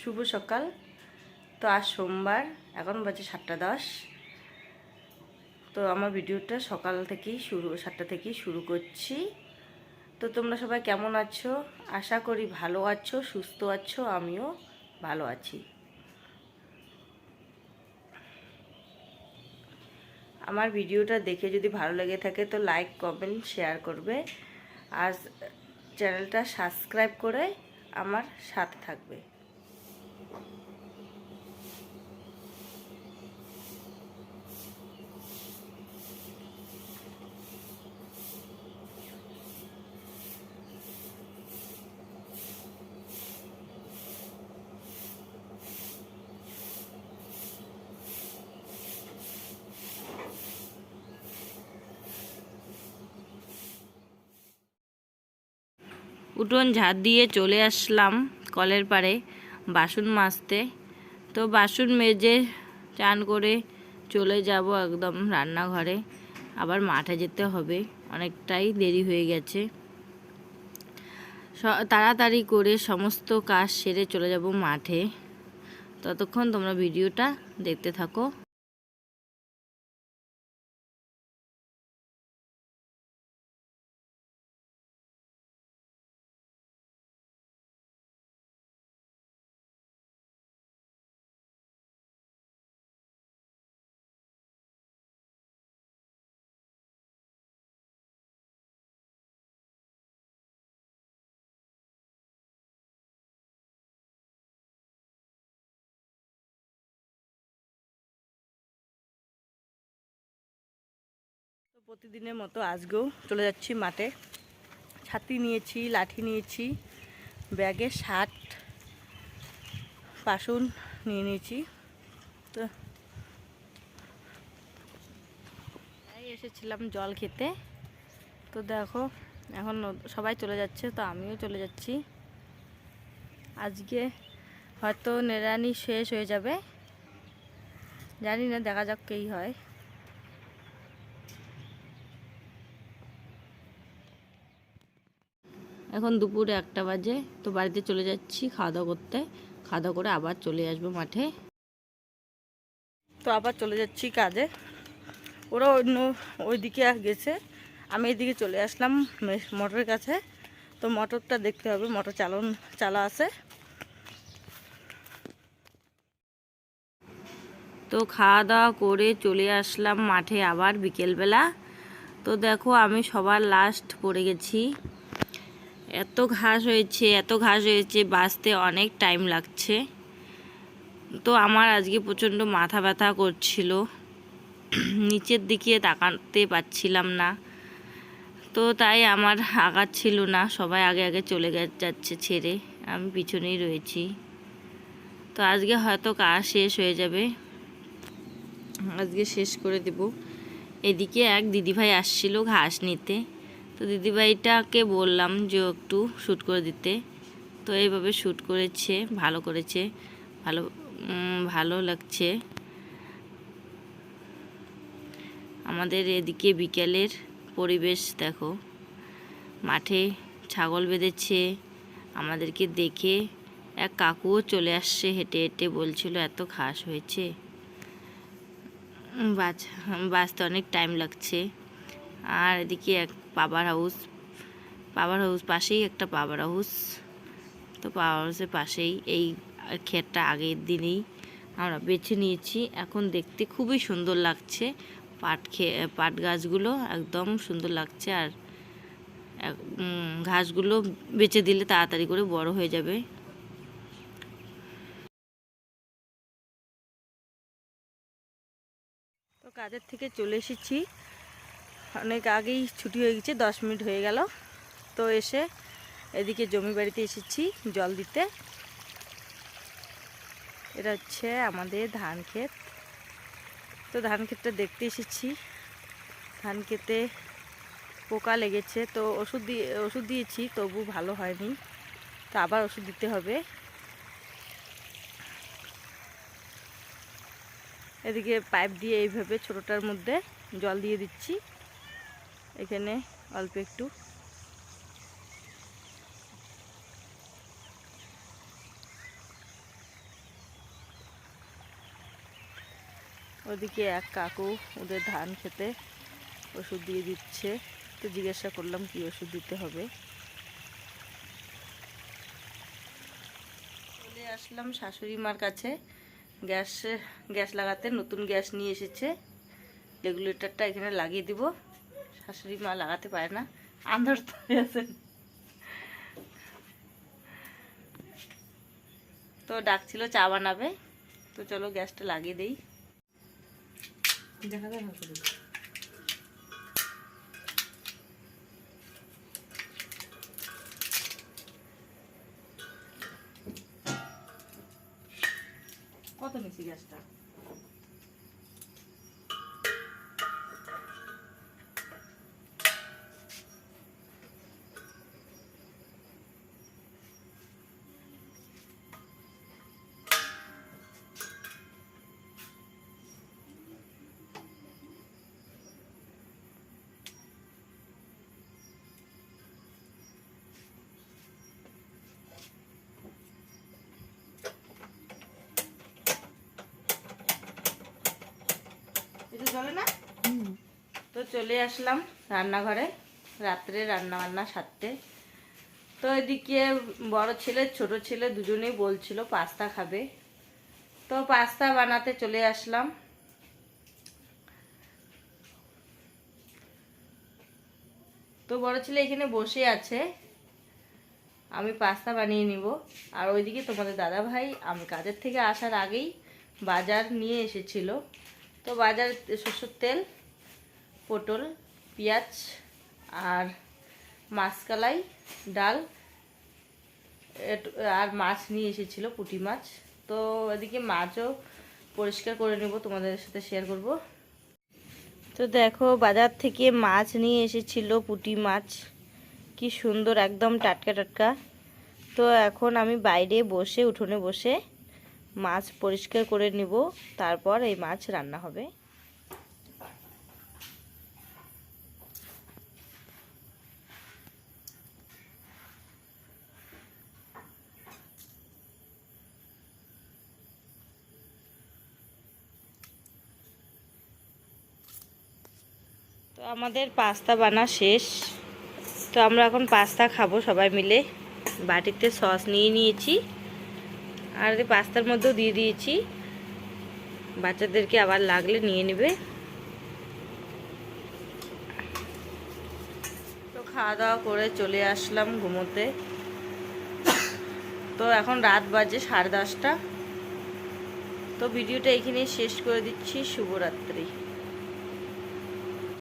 শুভ সকাল। তো আজ সোমবার, এখন বাজে সাতটা দশ। তো আমার ভিডিওটা সকাল থেকেই শুরু, সাতটা থেকেই শুরু করছি। তো তোমরা সবাই কেমন আছো? আশা করি ভালো আছো, সুস্থ আছো, আমিও ভালো আছি। আমার ভিডিওটা দেখে যদি ভালো লেগে থাকে তো লাইক কমেন্ট শেয়ার করবে। আর চ্যানেলটা সাবস্ক্রাইব করে আমার সাথে থাকবে। উঠোন ঝাড় দিয়ে চলে আসলাম কলের পাড়ে। বাসন মাজতে। তো বাসন মেজে চান করে চলে যাব একদম রান্নাঘরে। আবার মাঠে যেতে হবে, অনেকটাই দেরি হয়ে গেছে। তাড়াতাড়ি করে সমস্ত কাজ সেরে চলে যাব মাঠে। ততক্ষণ তোমরা ভিডিওটা দেখতে থাকো। প্রতিদিনের মতো আজকেও চলে যাচ্ছি মাঠে। ছাতি নিয়েছি, লাঠি নিয়েছি, ব্যাগে শার্ট, বাসন নিয়ে নিয়েছি। তো তাই এসেছিলাম জল খেতে। তো দেখো, এখন সবাই চলে যাচ্ছে, তো আমিও চলে যাচ্ছি। আজকে হয়তো নেড়ানি শেষ হয়ে যাবে। জানি না, দেখা যাক কেই হয়। এখন দুপুরে একটা বাজে তো বাড়িতে চলে যাচ্ছি খাওয়া দাওয়া করতে। খাওয়া দাওয়া করে আবার চলে আসব মাঠে। তো আবার চলে যাচ্ছি কাজে। ওরা অন্য ওইদিকে গেছে। আমি এদিকে চলে আসলাম মোটরের কাছে। তো মোটরটা দেখতে হবে মোটর চালন চালা আছে। তো খাওয়া দাওয়া করে চলে আসলাম মাঠে আবার বিকেলবেলা। তো দেখো আমি সবার লাস্ট পড়ে গেছি। এত ঘাস হয়েছে, এত ঘাস হয়েছে, বাঁচতে অনেক টাইম লাগছে। তো আমার আজকে প্রচণ্ড মাথা ব্যথা করছিল। নিচের দিকে তাকাতে পারছিলাম না। তো তাই আমার আগাচ্ছিল না, সবাই আগে আগে চলে যাচ্ছে ছেড়ে, আমি পিছনেই রয়েছি। তো আজকে হয়তো কাজ শেষ হয়ে যাবে। আজকে শেষ করে দেব। এদিকে এক দিদিভাই আসছিল ঘাস নিতে। তো দিদিভাইটাকে বললাম যে একটু শ্যুট করে দিতে। তো এইভাবে শ্যুট করেছে, ভালো করেছে, ভালো ভালো লাগছে। আমাদের এদিকে বিকেলের পরিবেশ দেখো। মাঠে ছাগল বেঁধেছে, আমাদেরকে দেখে এক কাকুও চলে আসছে, হেঁটে হেঁটে বলছিল, এত ঘাস হয়েছে? বাচ, বাঁচতে অনেক টাইম লাগছে। আর এদিকে এক পাবার হাউস। পাবার হাউস পাশেই একটা পাবার হাউস। তো পাওয়ার হাউসের পাশেই এই ক্ষেতটা আগের দিনেই আমরা বেছে নিয়েছি। এখন দেখতে খুবই সুন্দর লাগছে। পাট খে, পাট গাছগুলো একদম সুন্দর লাগছে আর ঘাসগুলো বেচে দিলে তাড়াতাড়ি করে বড় হয়ে যাবে। তো কাজের থেকে চলে এসেছি। অনেক আগেই ছুটি হয়ে গেছে, দশ মিনিট হয়ে গেল। তো এসে এদিকে জমি বাড়িতে এসেছি জল দিতে। এটা হচ্ছে আমাদের ধান ক্ষেত। তো ধান ক্ষেতটা দেখতে এসেছি। ধান ক্ষেতে পোকা লেগেছে, তো ওষুধ দিয়ে, ওষুধ দিয়েছি, তবু ভালো হয়নি। তো আবার ওষুধ দিতে হবে। এদিকে পাইপ দিয়ে এইভাবে ছোটোটার মধ্যে জল দিয়ে দিচ্ছি। এখানে অল্প একটু। ওদিকে এক কাকু ওদের ধান খেতে ওষুধ দিয়ে দিচ্ছে। তো জিজ্ঞাসা করলাম, কি ওষুধ দিতে হবে? চলে আসলাম শাশুড়ি মার কাছে। গ্যাস গ্যাস লাগাতে নতুন গ্যাস নিয়ে এসেছে। রেগুলেটরটা এখানে লাগিয়ে দিব। শাশুড়ি মা লাগাতে পারে না। আন্ধার তো আছে। তো ডাকছিল, চা বানাবে। তো চলো গ্যাসটা লাগিয়ে দেই। কত নিছি গ্যাসটা? চলে না? তো চলে আসলাম রান্নাঘরে। রাত্রে রান্না বান্না সারতে। তো এদিকে বড় ছেলে, ছোট ছেলে দুজনেই বলছিল পাস্তা খাবে। তো পাস্তা বানাতে চলে আসলাম। তো বড় ছেলে এখানে বসে আছে। আমি পাস্তা বানিয়ে নিব। আর ওইদিকে তোমাদের দাদা ভাই আমি কাজের থেকে আসার আগেই বাজার নিয়ে এসেছিল। তো বাজার সরষের তেল, পটল, পেঁয়াজ আর মাছকালাই, ডাল আর মাছ নিয়ে এসেছিল, পুঁটি মাছ। তো এদিকে মাছও পরিষ্কার করে নেব, তোমাদের সাথে শেয়ার করব। তো দেখো, বাজার থেকে মাছ নিয়ে এসেছিল, পুঁটি মাছ। কি সুন্দর, একদম টাটকা টাটকা। তো এখন আমি বাইরে বসে, উঠোনে বসে মাছ পরিষ্কার করে নিব, তারপর এই মাছ রান্না হবে। তো আমাদের পাস্তা বানা শেষ। তো আমরা এখন পাস্তা খাব সবাই মিলে। বাটিতে সস নিয়ে নিয়েছি। আর পাস্তার মধ্যেও দিয়ে দিয়েছি। বাচ্চাদেরকে আবার লাগলে নিয়ে নেবে। তো খাওয়া দাওয়া করে চলে আসলাম ঘুমোতে। তো এখন রাত বাজে সাড়ে দশটা। তো ভিডিওটা এখানেই শেষ করে দিচ্ছি। শুভরাত্রি।